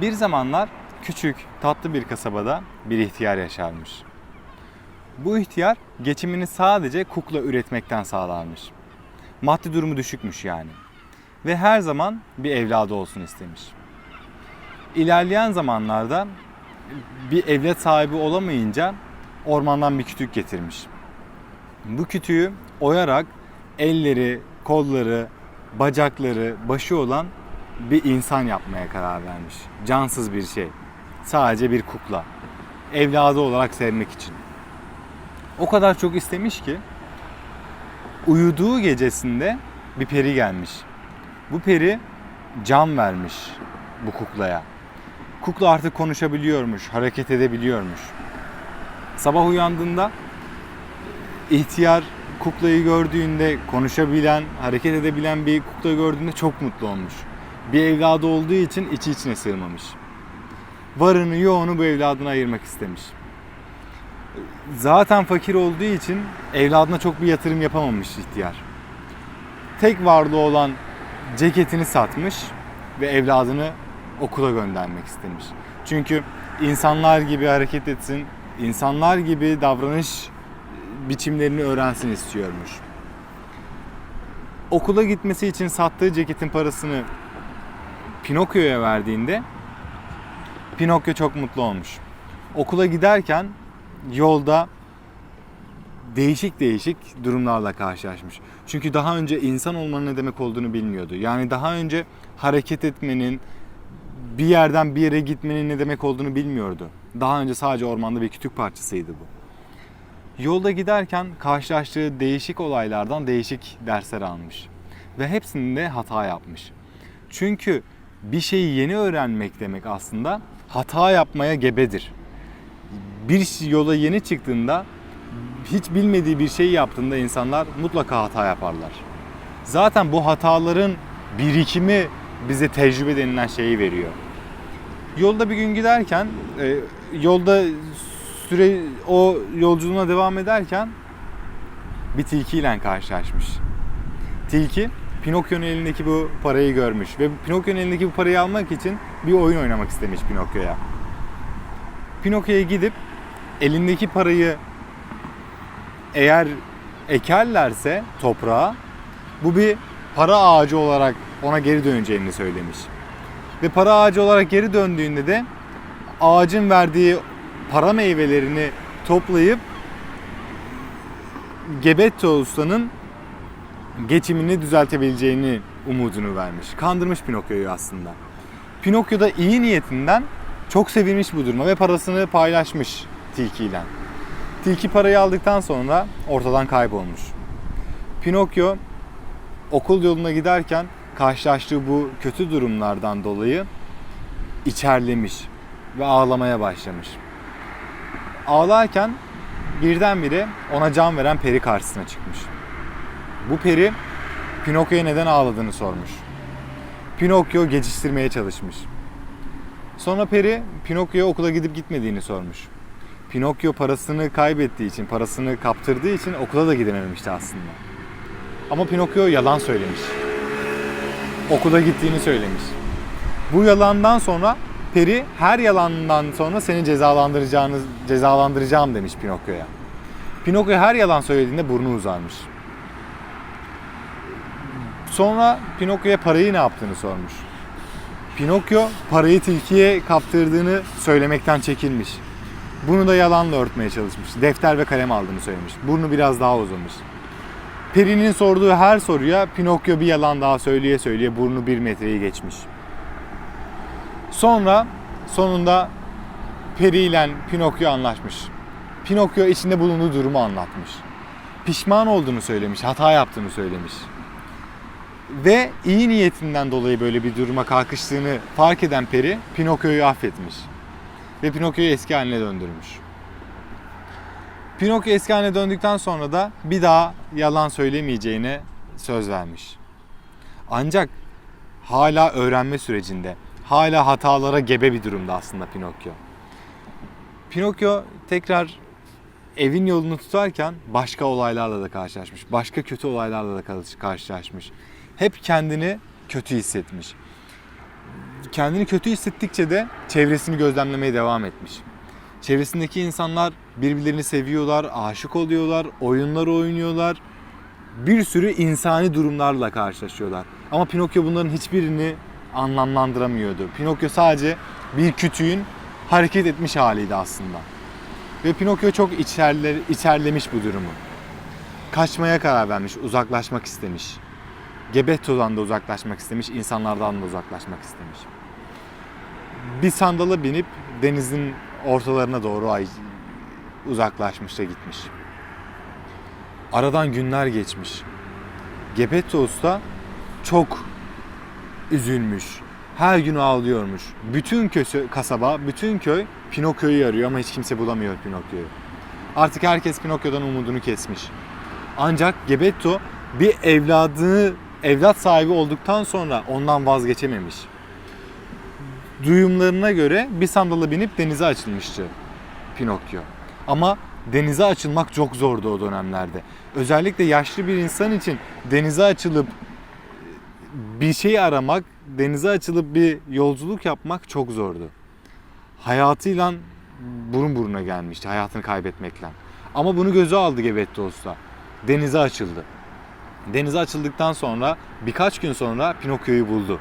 Bir zamanlar küçük, tatlı bir kasabada bir ihtiyar yaşarmış. Bu ihtiyar geçimini sadece kukla üretmekten sağlarmış. Maddi durumu düşükmüş yani. Ve her zaman bir evladı olsun istemiş. İlerleyen zamanlarda bir evlat sahibi olamayınca ormandan bir kütük getirmiş. Bu kütüğü oyarak elleri, kolları, bacakları, başı olan bir insan yapmaya karar vermiş. Cansız bir şey. Sadece bir kukla. Evladı olarak sevmek için. O kadar çok istemiş ki uyuduğu gecesinde bir peri gelmiş. Bu peri can vermiş bu kuklaya. Kukla artık konuşabiliyormuş, hareket edebiliyormuş. Sabah uyandığında ihtiyar kuklayı gördüğünde konuşabilen, hareket edebilen bir kukla gördüğünde çok mutlu olmuş. Bir evladı olduğu için içi içine sığmamış. Varını yoğunu bu evladına ayırmak istemiş. Zaten fakir olduğu için evladına çok bir yatırım yapamamış ihtiyar. Tek varlığı olan ceketini satmış ve evladını okula göndermek istemiş. Çünkü insanlar gibi hareket etsin, insanlar gibi davranış biçimlerini öğrensin istiyormuş. Okula gitmesi için sattığı ceketin parasını Pinokyo'ya verdiğinde Pinokyo çok mutlu olmuş. Okula giderken yolda değişik değişik durumlarla karşılaşmış. Çünkü daha önce insan olmanın ne demek olduğunu bilmiyordu. Yani daha önce hareket etmenin, bir yerden bir yere gitmenin ne demek olduğunu bilmiyordu. Daha önce sadece ormanda bir kütük parçasıydı bu. Yolda giderken karşılaştığı değişik olaylardan değişik dersler almış. Ve hepsinde hata yapmış. Çünkü bir şeyi yeni öğrenmek demek aslında hata yapmaya gebedir. Bir yola yeni çıktığında hiç bilmediği bir şey yaptığında insanlar mutlaka hata yaparlar. Zaten bu hataların birikimi bize tecrübe denilen şeyi veriyor. Yolda bir gün giderken e, yolda süre o yolculuğuna devam ederken bir tilkiyle karşılaşmış. Tilki Pinokyo'nun elindeki bu parayı görmüş ve Pinokyo'nun elindeki bu parayı almak için bir oyun oynamak istemiş Pinokyo'ya. Pinokyo'ya gidip elindeki parayı eğer ekerlerse toprağa bu bir para ağacı olarak ona geri döneceğini söylemiş. Ve para ağacı olarak geri döndüğünde de ağacın verdiği para meyvelerini toplayıp Gebetto Usta'nın geçimini düzeltebileceğini umudunu vermiş. Kandırmış Pinokyo'yu aslında. Pinokyo da iyi niyetinden çok sevinmiş bu duruma ve parasını paylaşmış tilkiyle. Tilki parayı aldıktan sonra ortadan kaybolmuş. Pinokyo okul yoluna giderken karşılaştığı bu kötü durumlardan dolayı içerlemiş ve ağlamaya başlamış. Ağlarken birdenbire ona can veren peri karşısına çıkmış. Bu peri Pinokyo'ya neden ağladığını sormuş. Pinokyo geçiştirmeye çalışmış. Sonra peri Pinokyo'ya okula gidip gitmediğini sormuş. Pinokyo parasını kaybettiği için, parasını kaptırdığı için okula da gidememişti aslında. Ama Pinokyo yalan söylemiş. Okula gittiğini söylemiş. Bu yalandan sonra peri her yalandan sonra seni cezalandıracağını cezalandıracağım demiş Pinokyo'ya. Pinokyo her yalan söylediğinde burnu uzarmış. Sonra Pinokyo'ya parayı ne yaptığını sormuş. Pinokyo parayı tilkiye kaptırdığını söylemekten çekilmiş. Bunu da yalanla örtmeye çalışmış. Defter ve kalem aldığını söylemiş. Burnu biraz daha uzamış. Peri'nin sorduğu her soruya Pinokyo bir yalan daha söyleye söyleye burnu bir metreyi geçmiş. Sonra sonunda Peri ile Pinokyo anlaşmış. Pinokyo içinde bulunduğu durumu anlatmış. Pişman olduğunu söylemiş, hata yaptığını söylemiş. Ve iyi niyetinden dolayı böyle bir duruma kalkıştığını fark eden Peri Pinokyo'yu affetmiş. Ve Pinokyo'yu eski haline döndürmüş. Pinokyo eski haline döndükten sonra da bir daha yalan söylemeyeceğine söz vermiş. Ancak hala öğrenme sürecinde, hala hatalara gebe bir durumda aslında Pinokyo. Pinokyo tekrar evin yolunu tutarken başka olaylarla da karşılaşmış. Başka kötü olaylarla da karşılaşmış. Hep kendini kötü hissetmiş. kendini kötü hissettikçe de çevresini gözlemlemeye devam etmiş. Çevresindeki insanlar birbirlerini seviyorlar, aşık oluyorlar, oyunlar oynuyorlar. Bir sürü insani durumlarla karşılaşıyorlar. Ama Pinokyo bunların hiçbirini anlamlandıramıyordu. Pinokyo sadece bir kütüğün hareket etmiş haliydi aslında. Ve Pinokyo çok içerler, içerlemiş bu durumu. Kaçmaya karar vermiş, uzaklaşmak istemiş. Gebetto'dan da uzaklaşmak istemiş, insanlardan da uzaklaşmak istemiş. Bir sandala binip denizin ortalarına doğru uzaklaşmış da gitmiş. Aradan günler geçmiş. Gepetto Usta çok üzülmüş. Her gün ağlıyormuş. Bütün köy, kasaba, bütün köy Pinokyo'yu arıyor ama hiç kimse bulamıyor Pinokyo'yu. Artık herkes Pinokyo'dan umudunu kesmiş. Ancak Gebetto bir evladını evlat sahibi olduktan sonra ondan vazgeçememiş. Duyumlarına göre bir sandala binip denize açılmıştı Pinokyo. Ama denize açılmak çok zordu o dönemlerde. Özellikle yaşlı bir insan için denize açılıp bir şey aramak, denize açılıp bir yolculuk yapmak çok zordu. Hayatıyla burun buruna gelmişti, hayatını kaybetmekle. Ama bunu göze aldı Gebetto Usta. Denize açıldı. Denize açıldıktan sonra birkaç gün sonra Pinokyo'yu buldu.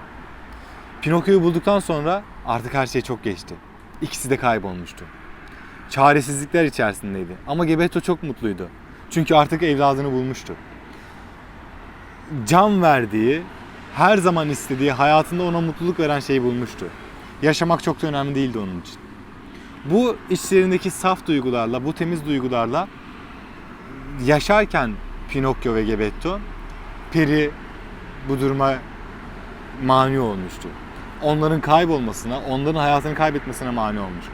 Pinokyo'yu bulduktan sonra artık her şey çok geçti. İkisi de kaybolmuştu. Çaresizlikler içerisindeydi. Ama Gebetto çok mutluydu. Çünkü artık evladını bulmuştu. Can verdiği, her zaman istediği, hayatında ona mutluluk veren şeyi bulmuştu. Yaşamak çok da önemli değildi onun için. Bu içlerindeki saf duygularla, bu temiz duygularla yaşarken Pinokyo ve Gebetto, Peri bu duruma mani olmuştu. Onların kaybolmasına, onların hayatını kaybetmesine mani olmuştu.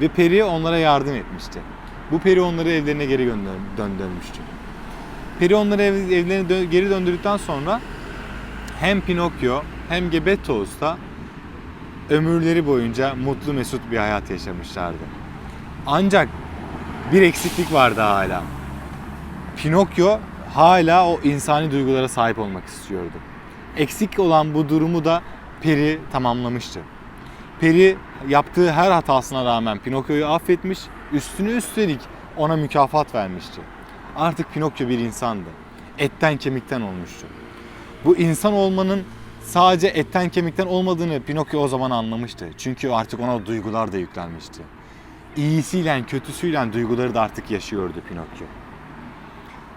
Ve Peri onlara yardım etmişti. Bu Peri onları evlerine geri döndürmüştü. Peri onları ev, evlerine dö- geri döndürdükten sonra hem Pinokyo hem Gebetto Usta ömürleri boyunca mutlu mesut bir hayat yaşamışlardı. Ancak bir eksiklik vardı hala. Pinokyo hala o insani duygulara sahip olmak istiyordu. Eksik olan bu durumu da Peri tamamlamıştı. Peri yaptığı her hatasına rağmen Pinokyo'yu affetmiş, üstüne üstelik ona mükafat vermişti. Artık Pinokyo bir insandı. Etten kemikten olmuştu. Bu insan olmanın sadece etten kemikten olmadığını Pinokyo o zaman anlamıştı. Çünkü artık ona duygular da yüklenmişti. İyisiyle kötüsüyle duyguları da artık yaşıyordu Pinokyo.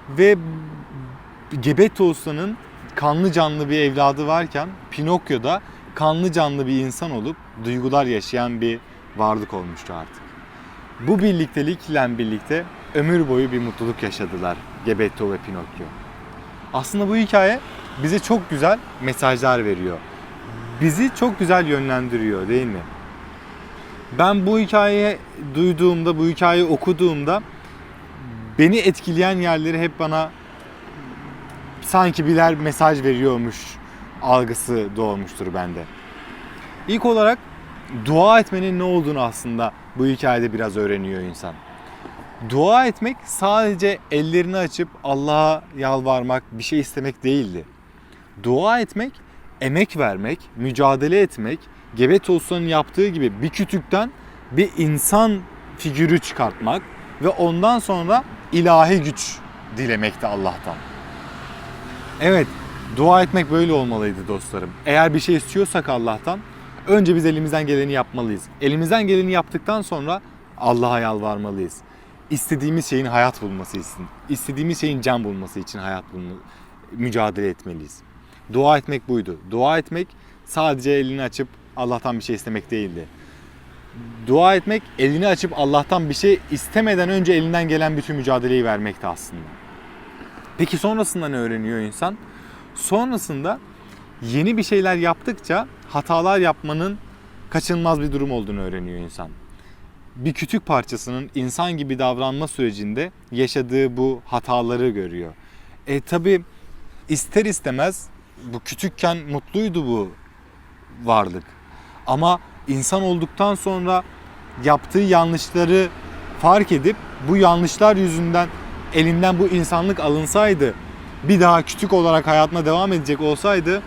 Ve Gebetto Usta'nın kanlı canlı bir evladı varken Pinokyo da kanlı canlı bir insan olup duygular yaşayan bir varlık olmuştu artık. Bu birliktelikle birlikte ömür boyu bir mutluluk yaşadılar Gebetto ve Pinokyo. Aslında bu hikaye bize çok güzel mesajlar veriyor. Bizi çok güzel yönlendiriyor değil mi? Ben bu hikayeyi duyduğumda, bu hikayeyi okuduğumda beni etkileyen yerleri hep bana sanki birer mesaj veriyormuş algısı doğmuştur bende. İlk olarak dua etmenin ne olduğunu aslında bu hikayede biraz öğreniyor insan. Dua etmek sadece ellerini açıp Allah'a yalvarmak, bir şey istemek değildi. Dua etmek, emek vermek, mücadele etmek, Gebet Usta'nın yaptığı gibi bir kütükten bir insan figürü çıkartmak ve ondan sonra ilahi güç dilemekti Allah'tan. Evet, dua etmek böyle olmalıydı dostlarım. Eğer bir şey istiyorsak Allah'tan önce biz elimizden geleni yapmalıyız. Elimizden geleni yaptıktan sonra Allah'a yalvarmalıyız. İstediğimiz şeyin hayat bulması için, istediğimiz şeyin can bulması için hayat bulma, mücadele etmeliyiz. Dua etmek buydu. Dua etmek sadece elini açıp Allah'tan bir şey istemek değildi. Dua etmek elini açıp Allah'tan bir şey istemeden önce elinden gelen bütün mücadeleyi vermekti aslında. Peki sonrasında ne öğreniyor insan? Sonrasında yeni bir şeyler yaptıkça hatalar yapmanın kaçınılmaz bir durum olduğunu öğreniyor insan. Bir kütük parçasının insan gibi davranma sürecinde yaşadığı bu hataları görüyor. E tabi ister istemez bu küçükken mutluydu bu varlık. Ama insan olduktan sonra yaptığı yanlışları fark edip bu yanlışlar yüzünden elinden bu insanlık alınsaydı bir daha küçük olarak hayatına devam edecek olsaydı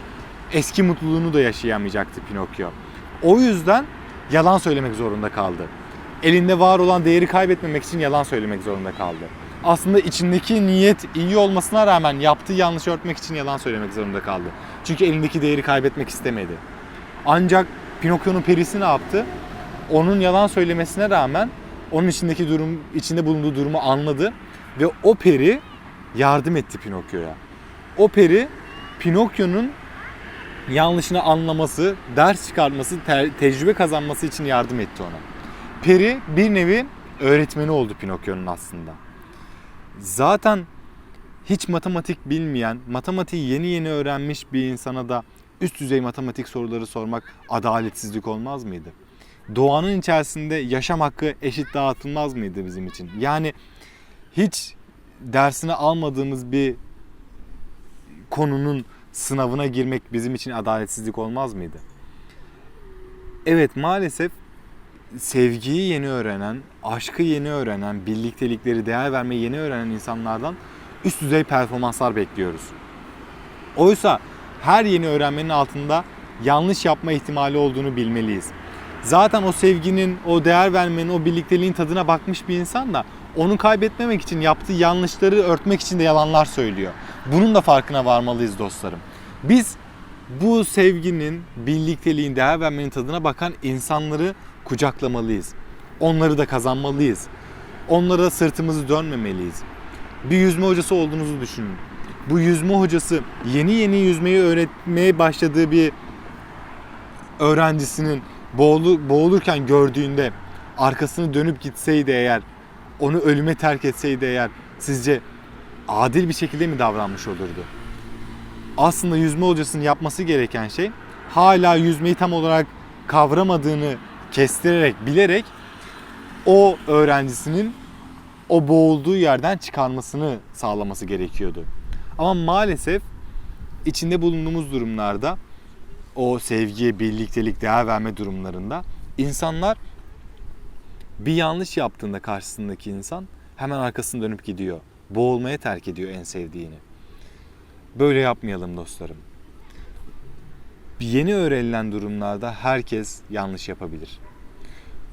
eski mutluluğunu da yaşayamayacaktı Pinokyo. O yüzden yalan söylemek zorunda kaldı. Elinde var olan değeri kaybetmemek için yalan söylemek zorunda kaldı. Aslında içindeki niyet iyi olmasına rağmen yaptığı yanlışı örtmek için yalan söylemek zorunda kaldı. Çünkü elindeki değeri kaybetmek istemedi. Ancak Pinokyo'nun perisi ne yaptı? Onun yalan söylemesine rağmen onun içindeki durum, içinde bulunduğu durumu anladı ve o peri yardım etti Pinokyo'ya. O peri Pinokyo'nun yanlışını anlaması, ders çıkartması, te- tecrübe kazanması için yardım etti ona. Peri bir nevi öğretmeni oldu Pinokyo'nun aslında. Zaten hiç matematik bilmeyen, matematiği yeni yeni öğrenmiş bir insana da üst düzey matematik soruları sormak adaletsizlik olmaz mıydı? Doğanın içerisinde yaşam hakkı eşit dağıtılmaz mıydı bizim için? Yani hiç dersini almadığımız bir konunun sınavına girmek bizim için adaletsizlik olmaz mıydı? Evet maalesef sevgiyi yeni öğrenen, aşkı yeni öğrenen, birliktelikleri değer vermeyi yeni öğrenen insanlardan üst düzey performanslar bekliyoruz. Oysa her yeni öğrenmenin altında yanlış yapma ihtimali olduğunu bilmeliyiz. Zaten o sevginin, o değer vermenin, o birlikteliğin tadına bakmış bir insan da onu kaybetmemek için yaptığı yanlışları örtmek için de yalanlar söylüyor. Bunun da farkına varmalıyız dostlarım. Biz bu sevginin, birlikteliğin, değer vermenin tadına bakan insanları kucaklamalıyız. Onları da kazanmalıyız. Onlara sırtımızı dönmemeliyiz. Bir yüzme hocası olduğunuzu düşünün. Bu yüzme hocası yeni yeni yüzmeyi öğretmeye başladığı bir öğrencisinin boğulu, boğulurken gördüğünde arkasını dönüp gitseydi eğer, onu ölüme terk etseydi eğer sizce adil bir şekilde mi davranmış olurdu? Aslında yüzme hocasının yapması gereken şey hala yüzmeyi tam olarak kavramadığını kestirerek, bilerek o öğrencisinin o boğulduğu yerden çıkarmasını sağlaması gerekiyordu. Ama maalesef içinde bulunduğumuz durumlarda o sevgi, birliktelik, değer verme durumlarında insanlar bir yanlış yaptığında karşısındaki insan hemen arkasını dönüp gidiyor. Boğulmaya terk ediyor en sevdiğini. Böyle yapmayalım dostlarım. Yeni öğrenilen durumlarda herkes yanlış yapabilir.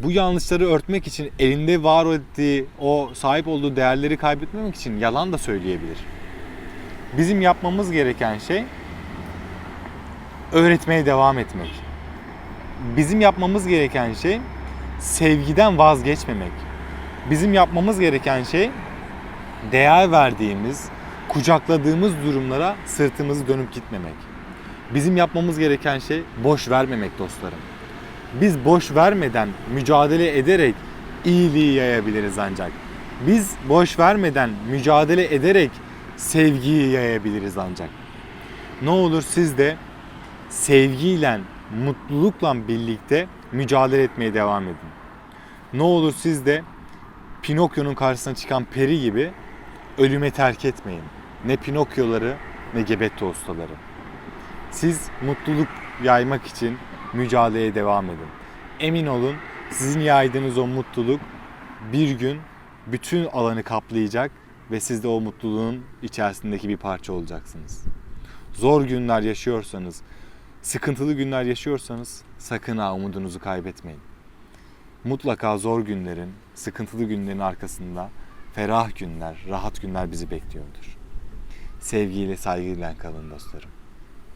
Bu yanlışları örtmek için elinde var ettiği, o sahip olduğu değerleri kaybetmemek için yalan da söyleyebilir. Bizim yapmamız gereken şey öğretmeye devam etmek. Bizim yapmamız gereken şey sevgiden vazgeçmemek. Bizim yapmamız gereken şey değer verdiğimiz, kucakladığımız durumlara sırtımızı dönüp gitmemek. Bizim yapmamız gereken şey boş vermemek dostlarım. Biz boş vermeden, mücadele ederek iyiliği yayabiliriz ancak. Biz boş vermeden, mücadele ederek sevgiyi yayabiliriz ancak. Ne olur siz de sevgiyle, mutlulukla birlikte mücadele etmeye devam edin. Ne olur siz de Pinokyo'nun karşısına çıkan peri gibi ölüme terk etmeyin. Ne Pinokyo'ları ne Gebetto ustaları. Siz mutluluk yaymak için mücadeleye devam edin. Emin olun sizin yaydığınız o mutluluk bir gün bütün alanı kaplayacak ve siz de o mutluluğun içerisindeki bir parça olacaksınız. Zor günler yaşıyorsanız, sıkıntılı günler yaşıyorsanız sakın ha umudunuzu kaybetmeyin. Mutlaka zor günlerin, sıkıntılı günlerin arkasında ferah günler, rahat günler bizi bekliyordur. Sevgiyle, saygıyla kalın dostlarım.